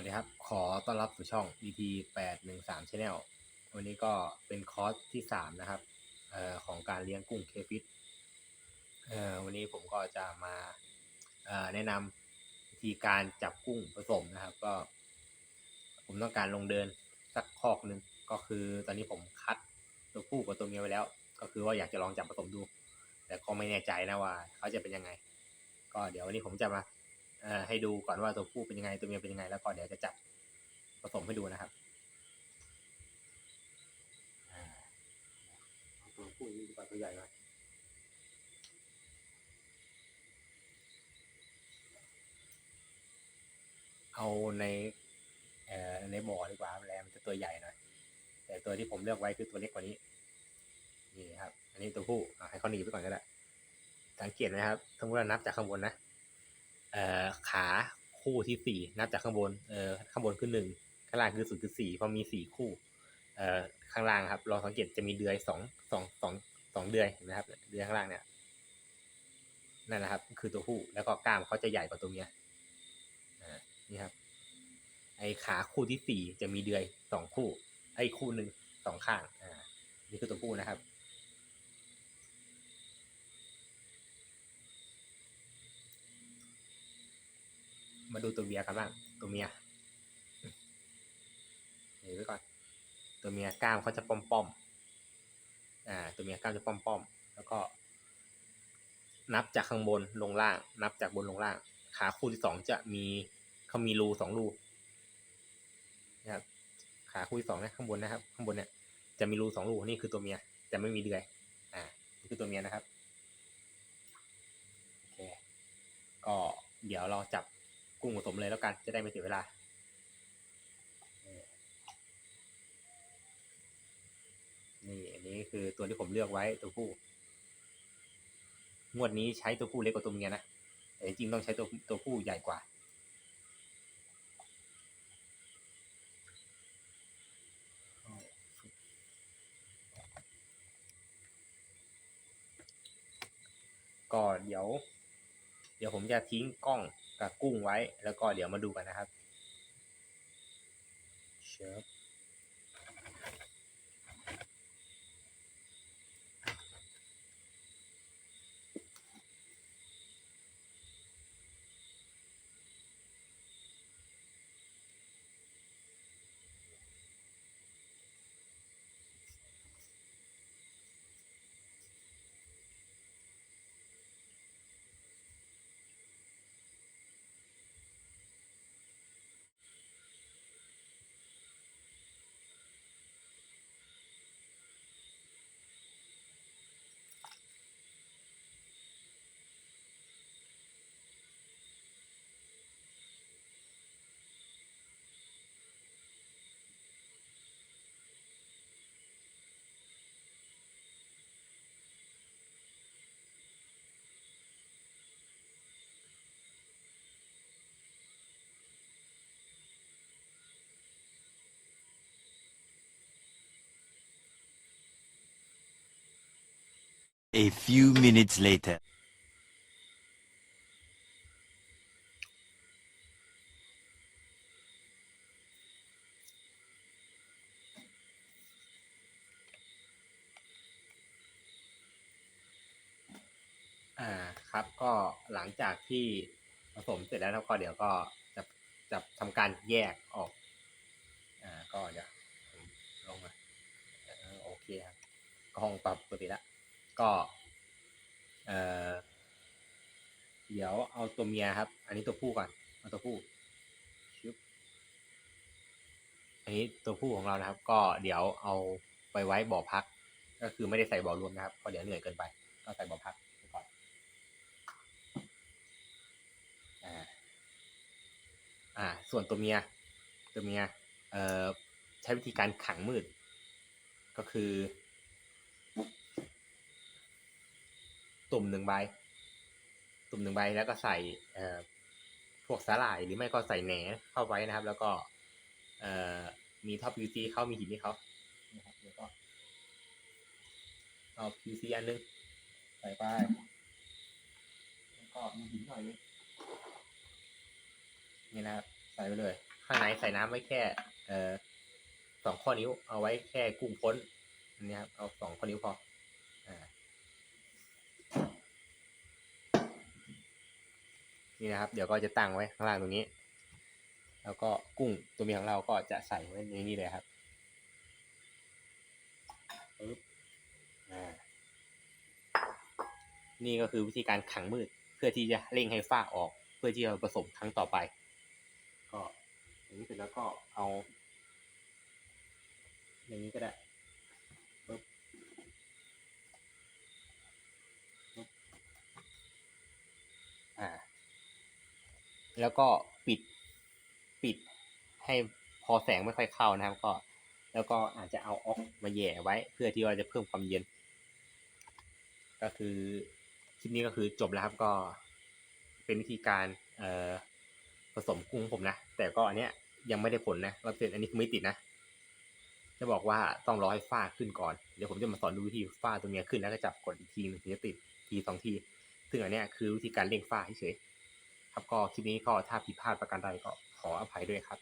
วัสดีครับ ขอต้อนรับสู่ช่อง EP 813 Channel วันนี้ก็เป็นคอร์สที่ 3 นะครับออของการเลี้ยงกุ้งเคฟิตวันนี้ผมก็จะมาแนะนำวิธีการจับกุ้งผสมนะครับ ก็ ผมต้องการลงเดินสักคอกหนึ่งก็คือตอนนี้ผมคัดตัวผู้กับตัวเมียไว้แล้ว ก็คือว่าอยากจะลองจับผสมดู แต่ก็ไม่แน่ใจนะว่า เขาจะเป็นยังไง ก็เดี๋ยววันนี้ผมจะมา ให้ดูก่อนว่าตัวผู้เป็นยังไงตัวเมียเป็นยังไง แล้วก็เดี๋ยวจะจับผสมให้ดูนะครับเอาตัวผู้นี่ดีกว่าตัวใหญ่หน่อยเอาในเอ่อในบ่อดีกว่าแลมันจะตัวใหญ่หน่อยแต่ตัวที่ผมเลือกไว้คือตัวเล็กกว่านี้ นี่ครับ อันนี้ตัวผู้ให้เขาหนีไปก่อนก็ได้สังเกตนะครับสมมติว่านับจากข้างบนนะ เอ่อขาคู่ที่สี่นับจากข้างบนเอ่อข้างบนคือหนึ่งข้างล่างคือศูนย์คือสี่พอมีสี่คู่เอ่อข้างล่างครับเราสังเกตจะมีเดือยสองสองสองสองเดือยนไหมครับ เดือยข้างล่างเนี่ยนั่นแหละครับ คือตัวผู้แล้วก็กล้ามเขาจะใหญ่กว่าตัวเมียนี่ครับ ไอขาคู่ที่สี่จะมีเดือยสองคู่ ไอคู่หนึ่งสองข้างอ่านี่คือตัวผู้นะครับ มาดูตัวเมียกันบ้างตัวเมียเห็นไว้ก่อน ตัวเมียกล้ามเขาจะป้อมป้อมอ่า ตัวเมียกล้ามจะป้อมป้อมแล้วก็ นับจากข้างบนลงล่าง นับจากบนลงล่าง ขาคู่ที่สองจะมีเขามีรูสองรูนะครับ ขาคู่ที่สองนะข้างบนนะครับ ข้างบนเนี่ยจะมีรูสองรูนี่คือตัวเมียจะไม่มีเดือย อ่านี่คือตัวเมียนะครับ โอเค ก็เดี๋ยวเราจับ กุ้งผสมเลยแล้วกัน จะได้ไม่เสียเวลา นี่อันนี้คือตัวที่ผมเลือกไว้ตัวผู้ งวดนี้ใช้ตัวผู้เล็กกว่าตัวเมียนะแต่จริงต้องใช้ตัวตัวผู้ใหญ่กว่า ก็เดี๋ยว เดี๋ยวผมจะทิ้งกล้อง กับกุ้งไว้ แล้วก็เดี๋ยวมาดูกันนะครับเชิบ A few minutes later. อ่าครับก็หลังจากที่ผสมเสร็จแล้วนะครับก็เดี๋ยวก็จะจะทำการแยกออกอ่าก็เดี๋ยวลงมาโอเคครับก็ห้องปรับปกติแล้วก็ เอ่อเดี๋ยวเอาตัวเมียครับ อันนี้ตัวผู้ก่อนเอาตัวผู้ชึบอันนี้ตัวผู้ของเรานะครับ ก็เดี๋ยวเอาไปไว้บ่อพัก ก็คือไม่ได้ใส่บ่อรวมนะครับเพราะเดี๋ยวเหนื่อยเกินไป ก็ใส่บ่อพักก่อนอ่าอ่า ส่วนตัวเมีย ตัวเมีย เอ่อใช้วิธีการขังมืด ก็คือ ตุ่มหนึ่งใบ ตุ่มหนึ่งใบแล้วก็ใส่เอพวกสาหร่ายหรือไม่ก็ใส่แหนเข้าไว้นะครับ แล้วก็เอมีท่อ PVC เข้ามีหินให้เขานะครับแล้วก็เอา PVC อันนึงใส่ไปแล้วก็มีหินหน่อยนึงนี่นะครับใส่ไปเลย ข้างในใส่น้ำไว้แค่เอสองข้อนิ้ว เอาไว้แค่กุ้งพ้นอันนี้ครับเอาสองข้อนิ้วพอา นี่นะครับ เดี๋ยวก็จะตั้งไว้ข้างล่างตรงนี้ แล้วก็กุ้งตัวเมียของเราก็จะใส่ไว้ในนี้เลยครับปึ๊บอ่านี่ก็คือวิธีการขังมืด เพื่อที่จะเร่งให้ฝ้าออก เพื่อที่จะผสมครั้งต่อไป ก็อย่างนี้เสร็จแล้วก็เอา อย่างนี้ก็ได้ปึ๊บปึ๊บอ่า แล้วก็ปิดปิดให้พอแสงไม่ค่อยเข้านะครับ ก็ แล้วก็อาจจะเอาออกมาแหย่ไว้ เพื่อที่ว่าจะเพิ่มความเย็น ก็คือคลิปนี้ก็คือจบแล้วครับก็เป็นวิธีการเอ่อผสมกุ้งผมนะ แต่ก็อันเนี้ยยังไม่ได้ผลนะเราเป็นอันนี้คือไม่ติดนะ จะบอกว่าต้องรอให้ฝ้าขึ้นก่อน เดี๋ยวผมจะมาสอนดูวิธีฝ้าตัวเนี้ยขึ้นแล้วก็จับกดอีกทีหนึงถึงจะติดทีสองที ซึ่งอันเนี้ยคือวิธีการเร่งฝ้าเฉย ครับก็คลิปนี้ก็ถ้าผิดพลาดประการใดก็ขออภัยด้วยครับ